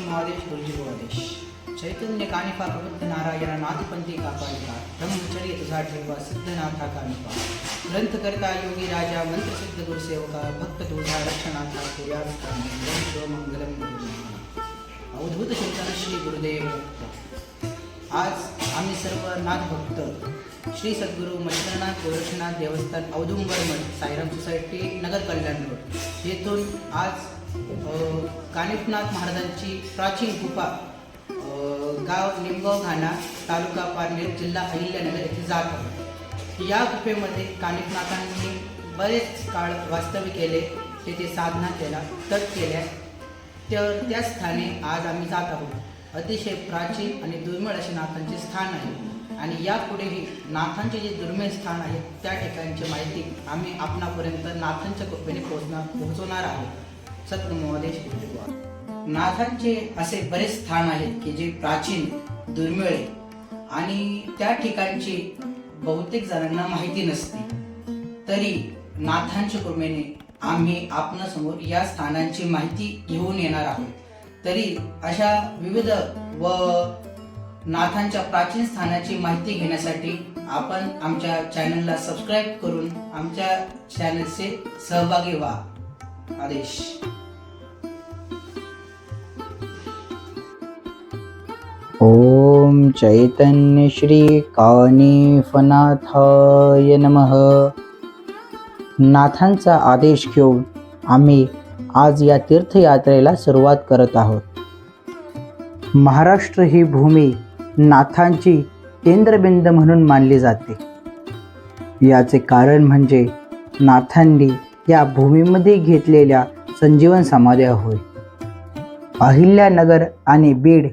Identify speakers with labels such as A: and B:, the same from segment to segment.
A: समादेश गुरुजीवादेश चैतन्य कानिपा प्रबुद्ध नारायण नाथपंथी कापालिका ब्रह्मचर्य तुझा ठेवा सिद्धनाथा कानिपा ग्रंथकर्ता योगी राजा मंत्रसिद्ध गुरुसेवका भक्त। तुझा रक्षणाथा मंगलम अवधूत चिंतन श्री गुरुदेव भक्त आज आम्ही सर्व नाथ भक्त श्री सद्गुरू मच्छरनाथ गोरक्षनाथ देवस्थान औदुंबर मठ साईराम सोसायटी नगर कल्याण रोड येथून आज कानिफनाथ महाराजांची प्राचीन गुफा गाव निमगाव घाणा तालुका पारनेर जिल्हा अहिल्यानगर येथे जात आहोत या गुफेमध्ये कानिफनाथांनी बरेच काळ वास्तव्य केले तेथे साधना केला तप केल्या. तर त्या स्थानी आज आम्ही जात आहोत. अतिशय प्राचीन आणि दुर्मिळ असे नाथांचे स्थान आहे. आणि यापुढेही नाथांचे जे दुर्मिळ स्थान आहे त्या ठिकाणची माहिती आम्ही आपणापर्यंत नाथांच्या कृपेने पोहोचणार पोहोचवणार आहोत. सत्मोदेश नाथांचे असे बरेच स्थान आहेत की जे प्राचीन दुर्मिळ आहे आणि त्या ठिकाणची बहुतेक जणांना माहिती नसते. तरी नाथांच्या कृपेने आम्ही आपणासमोर या स्थानांची माहिती घेऊन येणार आहोत. तरी अशा विविध व नाथांच्या प्राचीन स्थानाची माहिती घेण्यासाठी आपण आमच्या चॅनलला सबस्क्राईब करून आमच्या चॅनलचे सहभागी व्हा. आदेश. ओम चैतन्य श्री कानिफनाथाय नमः. नाथांचा आदेश घेऊन आम्ही आज या तीर्थयात्रेला सुरुवात करत आहोत. महाराष्ट्र ही भूमी नाथांची केंद्रबिंद म्हणून मानली जाते. याचे कारण म्हणजे नाथांनी या भूमीमध्ये घेतलेल्या संजीवन समाध्या होय. अहिल्यानगर आणि बीड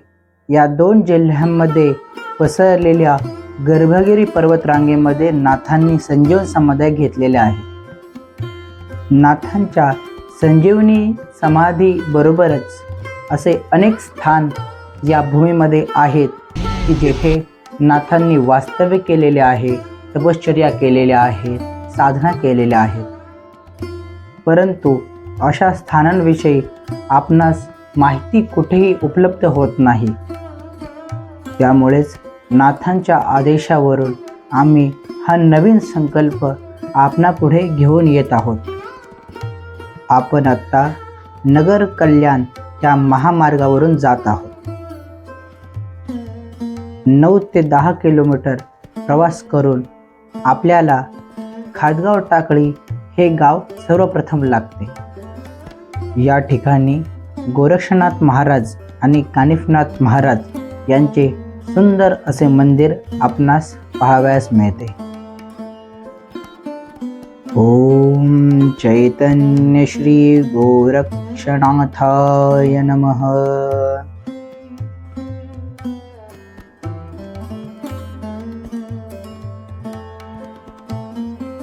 A: या दोन जिल्ह्यांमध्ये पसरलेल्या गर्भगिरी पर्वतरांगेमध्ये नाथांनी संजीवन समाधी घेतलेल्या आहे. नाथांच्या संजीवनी समाधी बरोबरच असे अनेक स्थान या भूमीमध्ये आहेत की जेथे नाथांनी वास्तव्य केलेले आहे तपश्चर्या केलेल्या आहेत साधना केलेल्या आहेत. परंतु अशा स्थानांविषयी आपणास माहिती कुठेही उपलब्ध होत नाही. त्यामुळेच नाथांच्या आदेशावरून आम्ही हा नवीन संकल्प आपणापुढे घेऊन येत आहोत. आपण आत्ता नगर कल्याण त्या महामार्गावरून जात आहोत. नऊ ते दहा किलोमीटर प्रवास करून आपल्याला खादगाव टाकळी हे गाव सर्वप्रथम लागते. या ठिकाणी गोरक्षनाथ महाराज आणि कानिफनाथ महाराज यांचे सुंदर असे मंदिर आपणास पाहावयास मिळते. ओम चैतन्य श्री गोरक्षनाथाय नमः.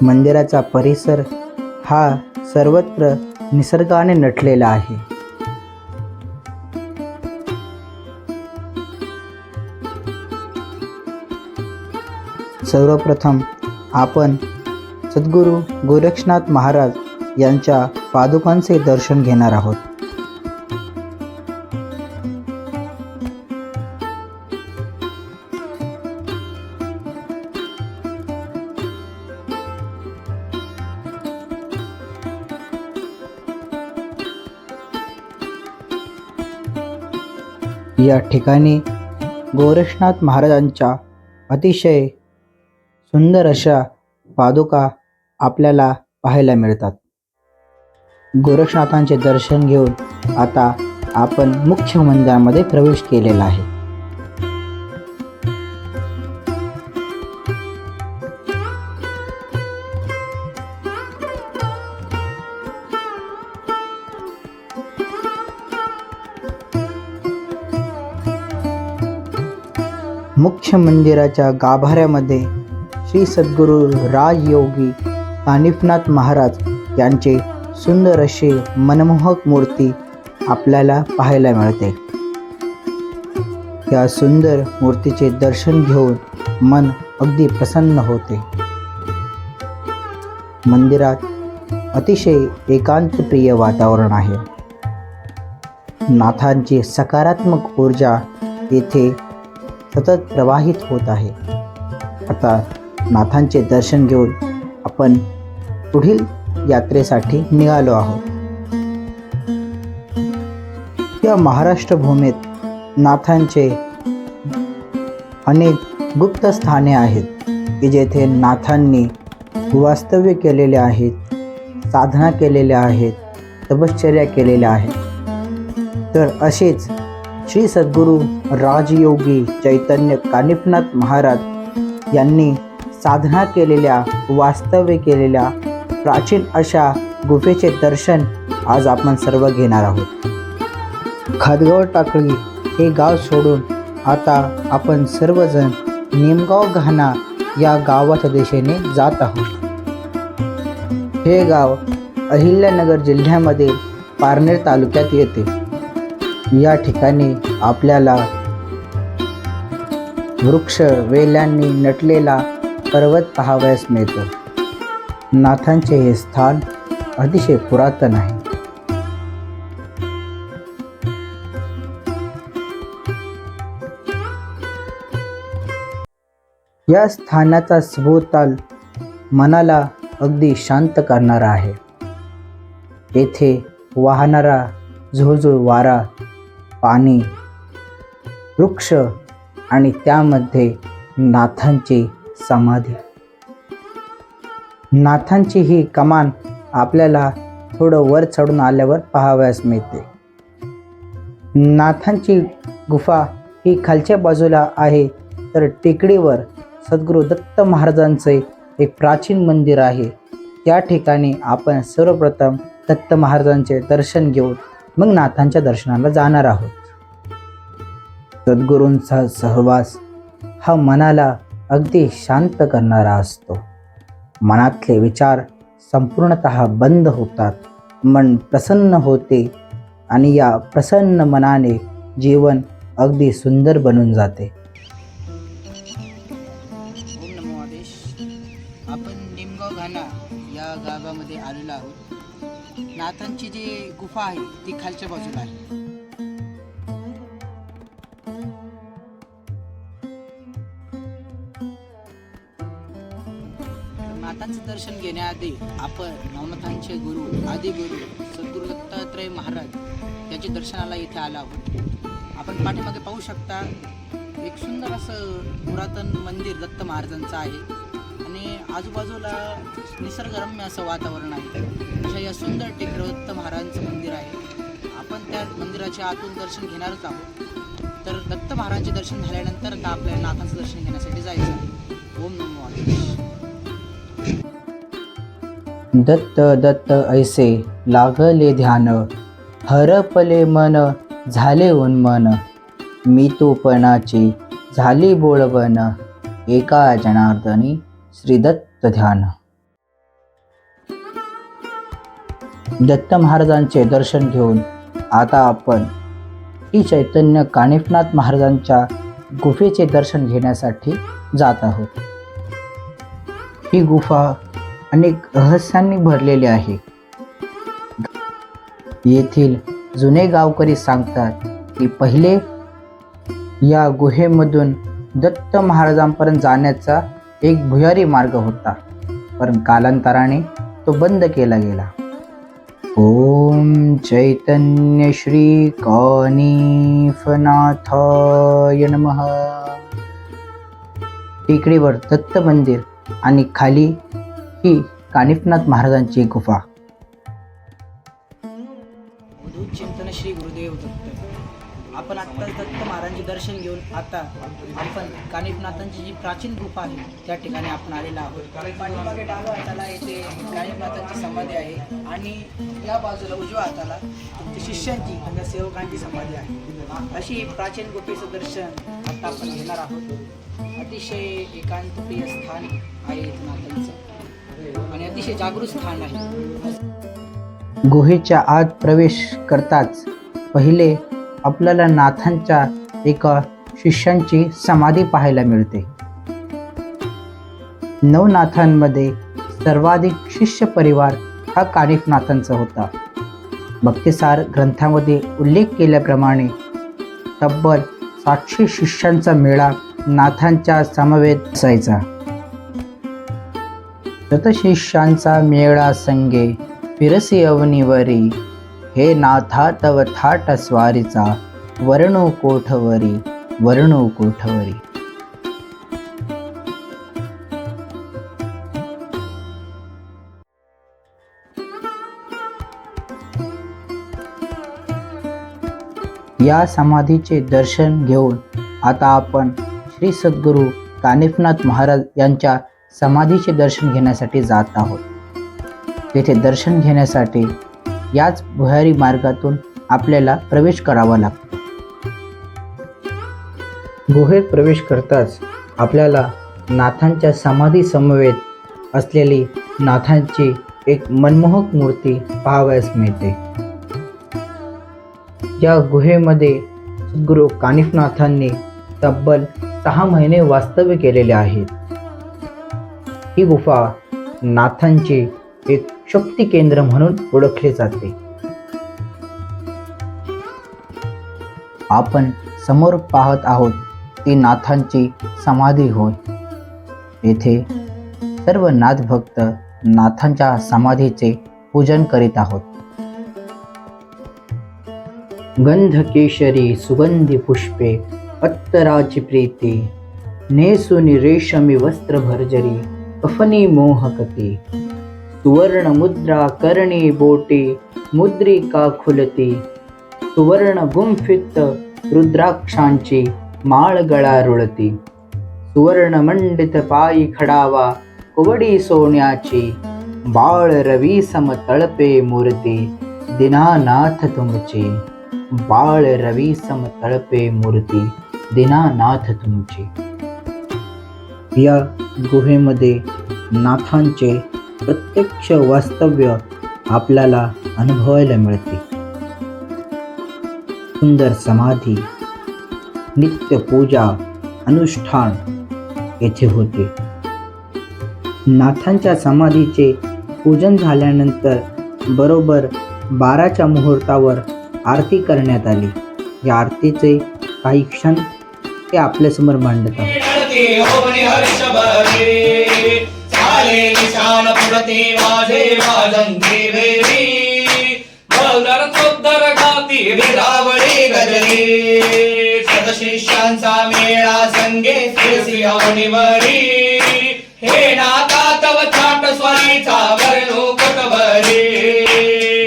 A: मंदिराचा परिसर हा सर्वत्र निसर्गाने नटलेला आहे. सर्वप्रथम आपण सद्गुरू गोरक्षनाथ महाराज यांच्या पादुकांचे दर्शन घेणार आहोत. या ठिकाणी गोरक्षनाथ महाराजांच्या अतिशय सुंदर अशा पादुका आपल्याला पाहायला मिळतात. गोरक्षनाथांचे दर्शन घेऊन आता आपण मुख्य मंदिरामध्ये प्रवेश केलेला आहे. मुख्य मंदिराच्या गाभाऱ्यामध्ये श्री सद्गुरू राजयोगी कानिफनाथ महाराज यांचे सुंदर अशी मनमोहक मूर्ती आपल्याला पाहायला मिळते. या सुंदर मूर्तीचे दर्शन घेऊन मन अगदी प्रसन्न होते. मंदिरात अतिशय एकांतप्रिय वातावरण आहे. नाथांची सकारात्मक ऊर्जा येथे सतत प्रवाहित होत आहे. आता नाथांचे दर्शन घेऊन आपण पुढील यात्रेसाठी निघालो आहोत. या महाराष्ट्र भूमीत नाथांचे अनेक गुप्त स्थाने आहेत की जेथे नाथांनी वास्तव्य केलेले आहेत साधना केलेल्या आहेत तपश्चर्या केलेल्या आहेत. तर असेच श्री सद्गुरू राजयोगी चैतन्य कानिफनाथ महाराज यांनी साधना केलेल्या वास्तव्य केलेल्या प्राचीन अशा गुफेचे दर्शन आज आपण सर्व घेणार आहोत. खादगाव टाकळी हे गाव सोडून आता आपण सर्वजण निमगाव घाणा या गावाच्या दिशेने जात आहोत. हे गाव अहिल्यानगर जिल्ह्यामध्ये पारनेर तालुक्यात येते. या ठिकाणी आपल्याला वृक्ष वेल्यांनी नटलेला पर्वत पाहावयास मिळतो. नाथांचे हे स्थान अतिशय पुरातन आहे. या स्थानाचा सभोवताल मनाला अगदी शांत करणारा आहे. येथे वाहणारा झुळझुळ वारा पाणी वृक्ष आणि त्यामध्ये नाथांची समाधी. नाथांची ही कमान आपल्याला थोडं वर चढून आल्यावर पाहावयास मिळते. नाथांची गुफा ही खालच्या बाजूला आहे तर टेकडीवर सद्गुरू दत्त महाराजांचे एक प्राचीन मंदिर आहे. त्या ठिकाणी आपण सर्वप्रथम दत्त महाराजांचे दर्शन घेऊन मग नाथांच्या दर्शनाला जाणार आहोत. सद्गुरूंचा सहवास हा मनाला अगदी शांत करणारा असतो. मनातले विचार संपूर्णत बंद होतात. मन प्रसन्न होते आणि या प्रसन्न मनाने जीवन अगदी सुंदर बनून जाते. आपण निमगाव घाणा या गावामध्ये आलेलो आहोत. नाथांची जी गुफा आहे ती खालच्या बाजूला आहे. नाथांचं दर्शन घेण्याआधी आपण नवनाथांचे गुरु आदिगुरु सद्गुरु दत्तात्रय महाराज याच्या दर्शनाला इथे आलो आहोत. आपण पाठीमागे पाहू शकता एक सुंदर असं पुरातन मंदिर दत्त महाराजांचं आहे. आणि आजूबाजूला निसर्गरम्य असं वातावरण आहे. अशा या सुंदर टेकडीवर दत्त महाराजांचं मंदिर आहे. आपण त्या मंदिराच्या आतून दर्शन घेणारच आहोत. तर दत्त महाराजांचे दर्शन झाल्यानंतर का आपल्याला नाथांचं दर्शन घेण्यासाठी जायचं आहे. दत्त दत्त ऐसे लागले ध्यान. हरपले मन झाले उन्मन. मी तूपणाची झाली बोळवण. एका जनार्दनी श्री दत्त ध्यान. दत्त महाराजांचे दर्शन घेऊन आता आपण श्री चैतन्य कानिफनाथ महाराजांच्या गुफेचे दर्शन घेण्यासाठी जात आहोत. ही गुफा अनेक रहस्यांनी भरलेले आहे. येथील जुने गावकरी सांगतात की पहिले या गुहेमधून दत्त महाराजांपर्यंत जाण्याचा एक भुयारी मार्ग होता पण कालांतराने तो बंद केला गेला. ओम चैतन्य श्री कानिफनाथाय नमः. टेकडीवर दत्त मंदिर आणि खाली ही कानिफनाथ महाराजांची गुफा. चिंतन श्री गुरुदेव दत्त. आपण आत्ताच दत्त महाराजांचे दर्शन घेऊन आता आपण कानिफनाथांची जी प्राचीन गुफा आहे त्या ठिकाणी आपण आलेलो आहोत. पाठीमागे डाव्या हाताला येथे कानिफनाथांची समाधी आहे आणि या बाजूला उजव्या हाताला तुमच्या शिष्यांची आणि सेवकांची समाधी आहे. अशी प्राचीन गुफेचं दर्शन आता आपण घेणार आहोत. अतिशय एकांतप्रिय स्थान आहे नाथांचं. आणि अतिशय जागृत स्थान आहे. गुहेच्या आत प्रवेश करताच पहिले आपल्याला नाथांच्या एका शिष्यांची समाधी पाहायला मिळते. नवनाथांमध्ये सर्वाधिक शिष्य परिवार हा कानिफनाथांचा होता. भक्तिसार ग्रंथामध्ये उल्लेख केल्याप्रमाणे तब्बल सातशे शिष्यांचा मेळा नाथांच्या समवेत असायचा. शतशिष्यांचा मेळा संगे फिरसी अवनीवरी. हे नाथा तव थाट स्वारीचा वर्णो कोठवरी वर्णो कोठवरी. या समाधीचे दर्शन घेऊन आता आपण श्री सद्गुरू कानिफनाथ महाराज यांच्या समाधीचे दर्शन घेण्यासाठी जात आहोत. तेथे दर्शन घेण्यासाठी याच भुयारी मार्गातून आपल्याला प्रवेश करावा लागतो. गुहेत प्रवेश करताच आपल्याला नाथांच्या समाधी समवेत असलेली नाथांची एक मनमोहक मूर्ती पाहावयास मिळते. या गुहेमध्ये सद्गुरू कानिफनाथांनी तब्बल सहा महिने वास्तव्य केलेले आहेत. ही गुफा नाथांचे एक शक्ती केंद्र म्हणून ओळखले जाते. आपण समोर पाहत आहोत ती नाथांची समाधी होय. येथे सर्व नाथ भक्त नाथांच्या समाधीचे पूजन करीत आहोत. गंध केशरी सुगंधी पुष्पे अत्तराची प्रीती नेसुनी रेशमी वस्त्र भरजरी અફની સુવર્ણ મુદ્રા કરણી બોટી, મુદ્રિકા ખુલતી. સુવર્ણ ગુંફિત રુદ્રાક્ષાંચી માળગળા રૂળતી. સુવર્ણ મંડિત પાઈ ખડાવા કુવડી સોન્યાચી. બાળ રવિ સમ તળપે મૂર્તિ, દિનાનાથ તુમચી બાળ રવિ સમ તળપે મૂર્તિ, દિનાનાથ તુમચી या गुहेमध्ये नाथांचे प्रत्यक्ष वास्तव्य आपल्याला अनुभवायला मिळते. सुंदर समाधी नित्य पूजा अनुष्ठान येथे होते. नाथांच्या समाधीचे पूजन झाल्यानंतर बरोबर बाराच्या मुहूर्तावर आरती करण्यात आली. या आरतीचे काही क्षण ते आपल्यासमोर मांडत आहोत.
B: गणती होमनी हर्ष भरे चाले निशान पुरते माझे वाजंती वेरी मौदर चौदर गाती विरावळी गजरी. सदशिष्यांचा मेळा संगे फिरसी अवनीवरी. हे नाता तव छाट स्वारीचा वर्णू कटवरी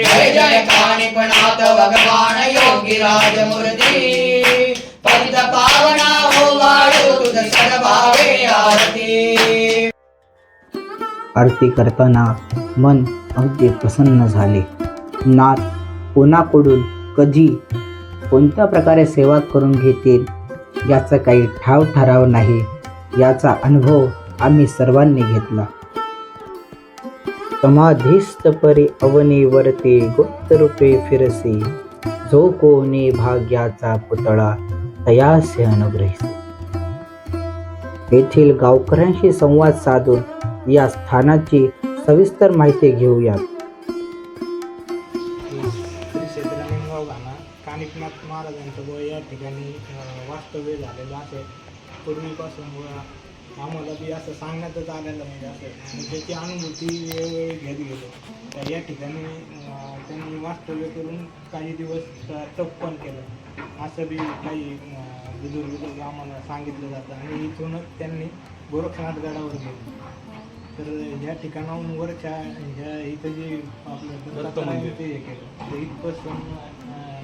B: जय जय काणिपणात भगवान योगी राजमूर्ती. पंत पावना हो वाळू तुझ आरती.
A: आरती करताना मन अगदी प्रसन्न झाले. नाथ कोणाकडून कधी कोणत्या प्रकारे सेवा करून घेतील याचा काही ठाव ठराव नाही. याचा अनुभव आम्ही सर्वांनी घेतला. समाधीस्त परी अवनी वरते गुप्तरूपे फिरसे. जो कोणी भाग्याचा पुतळा तयासे अनुग्रहिसे येथील गावकऱ्यांशी संवाद साधून या स्थानाची सविस्तर माहिती घेऊयात.
C: श्री कानिकनाथ महाराजांचं व या ठिकाणी वास्तव्य झालेलं असेल पूर्वीपासून व आम्हाला बी असं सांगण्यातच आलेलं म्हणजे असं आणि त्याची अनुभूती वेळोवेळी घेत गेलो तर या ठिकाणी त्यांनी वास्तव्य करून काही दिवस तप पण केलं. असं बी काही बुजुर्ग लोक आम्हाला सांगितलं जातं. आणि इथूनच त्यांनी गोरखनाथ गडावर गेले. तर ह्या ठिकाणाहून वरच्या ह्या इथं जे आपलं ते हे केलं. इथपासून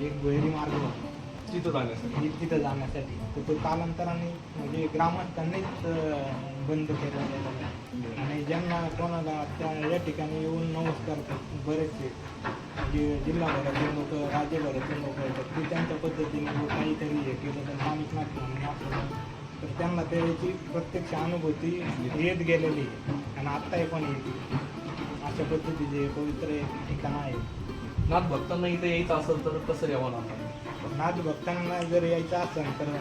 C: एक भैरी मार्ग होता.
B: तिथं जाण्यासाठी.
C: तिथं जाण्यासाठी. तर तो कालांतराने म्हणजे ग्रामस्थांनीच बंद केला आणि ज्यांना कोणाला त्या या ठिकाणी येऊन नमस्कार बरेचसे. जे जिल्हाभरातले लोक राज्यभरातले लोक येतात ते त्यांच्या पद्धतीने काहीतरी हे केलं तर माणिकनाथ म्हणून असं तर त्यांना त्याची प्रत्यक्ष अनुभूती येत गेलेली आहे आणि आत्ताही पण येते. अशा पद्धतीचे हे पवित्र ठिकाण आहे.
D: नाथ भक्तांना इथे यायचं असेल तर कसं यावं नाथ?
C: नाथ भक्तांना जर यायचं असेल तर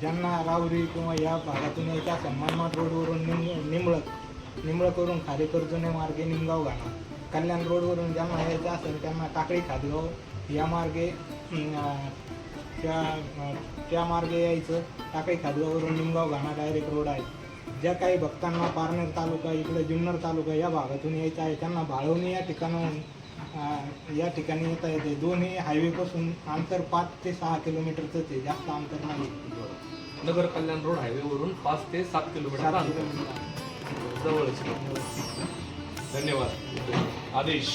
C: ज्यांना रावरी किंवा या भागातून यायचं असेल मनमाड रोडवरून निम निंबळक निंबळक करून खारेकर जुने मार्गे निमगाव घाणा कल्याण रोडवरून ज्यांना यायचं असेल त्यांना टाकळी खादगाव या मार्गे त्या त्या मार्गे यायचं. टाकळी खादगाववरून निमगाव घाणा डायरेक्ट रोड आहे. ज्या काही भक्तांना पारनेर तालुका इकडे जुन्नर तालुका या भागातून यायचं आहे त्यांना भाळवणी या ठिकाणाहून या ठिकाणी येता येते. दोन्ही हायवेपासून अंतर पाच ते सहा किलोमीटरचंच आहे. जास्त अंतर नाही.
D: नगर कल्याण रोड हायवेवरून पाच ते सात किलोमीटर जवळच.
B: धन्यवाद. आदेश.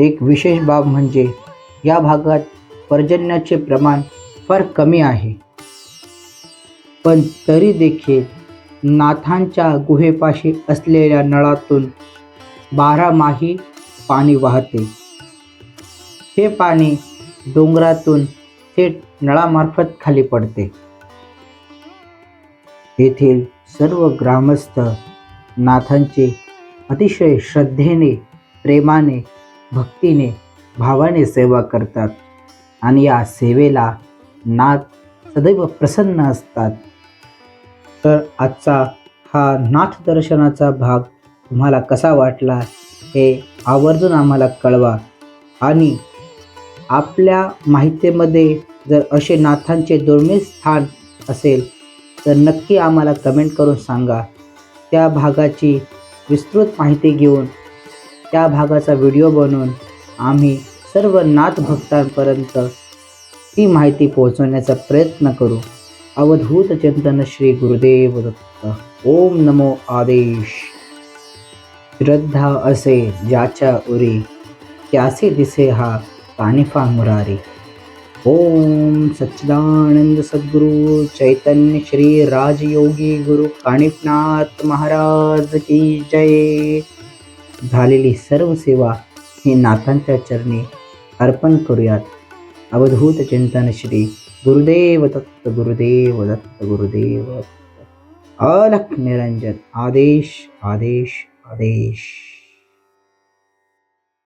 A: एक विशेष बाब म्हणजे या भागात पर्जन्याचे प्रमाण फार कमी आहे. पण तरी देखील नाथांच्या गुहेपाशी असलेल्या नळातून बारामाही पाणी वाहते. हे पाणी डोंगरातून थेट नळामार्फत खाली पडते. येथील सर्व ग्रामस्थ नाथांचे अतिशय श्रद्धेने प्रेमाने भक्तीने भावाने सेवा करतात आणि या सेवेला नाथ सदैव प्रसन्न असतात. तर आजचा हा नाथ दर्शनाचा भाग तुम्हाला कसा वाटला हे आवर्जून आम्हाला कळवा आणि आपल्या माहितीमध्ये जर असे नाथांचे दुर्मिळ स्थान असेल तर नक्की आम्हाला कमेंट करून सांगा. त्या भागाची विस्तृत माहिती घेऊन त्या भागाचा व्हिडिओ बनवून आम्ही सर्व नाथ भक्तांपर्यंत ती माहिती पोहोचवण्याचा प्रयत्न करू. अवधूत चिंतन श्री गुरुदेव दत्त. ओम नमो आदेश. श्रद्धा असे ज्याच्या उरी त्यासे दिसे हा कानिफा मुरारी. ओम सच्चिदानंद सद्गुरु चैतन्य श्री राजयोगी गुरु काणिपनाथ महाराज की जय. झालेली सर्व सेवा ही नाथांच्या चरणी अर्पण करूयात. अवधूत चिंतन श्री गुरुदेव दत्त गुरुदेव दत्त गुरुदेव अलख निरंजन आदेश आदेश आदेश.